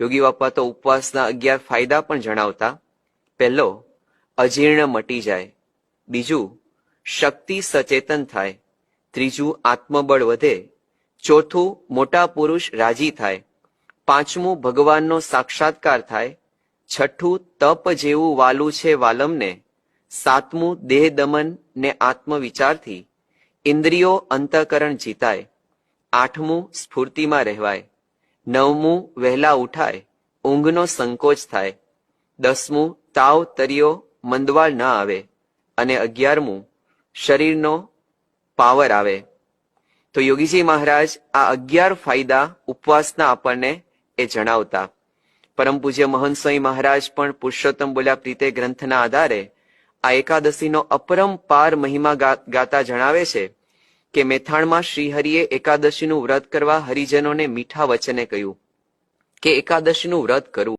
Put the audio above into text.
યોગી બાપા તો ઉપવાસના અગિયાર ફાયદા પણ જણાવતા, પહેલો, અજીર્ણ મટી જાય. બીજું, શક્તિ સચેતન થાય. ત્રીજું, આત્મબળ વધે. ચોથું, મોટા પુરુષ રાજી થાય. પાંચમું, ભગવાનનો સાક્ષાત્કાર થાય. છઠ્ઠું, તપ જેવું વાલું છે વાલમને. સાતમું, દેહ દમન ને આત્મવિચારથી. ઇન્દ્રિયો અંતઃકરણ જીતાય. આઠમું, સ્ફૂર્તિમાં રહેવાય. નવમું વહેલા ઉઠાય, ઊંઘનો સંકોચ થાય. દસમું તાવ તરિયો મંદવાળ ન આવે અને અગિયારમું શરીરનો પાવર આવે. તો યોગીજી મહારાજ આ અગિયાર ફાયદા ઉપવાસના આપણને એ જણાવતા. પરમ પૂજ્ય મહંત સ્વામી મહારાજ પણ પુરુષોત્તમ બોલ્યા પ્રીતે ગ્રંથના આધારે આ એકાદશીનો અપરંપાર મહિમા ગાતા જણાવે છે. કે મેથાણમાં શ્રીહરિએ એકાદશીનું વ્રત કરવા હરિજનોને મીઠા વચને કહ્યું કે એકાદશીનું વ્રત કરવું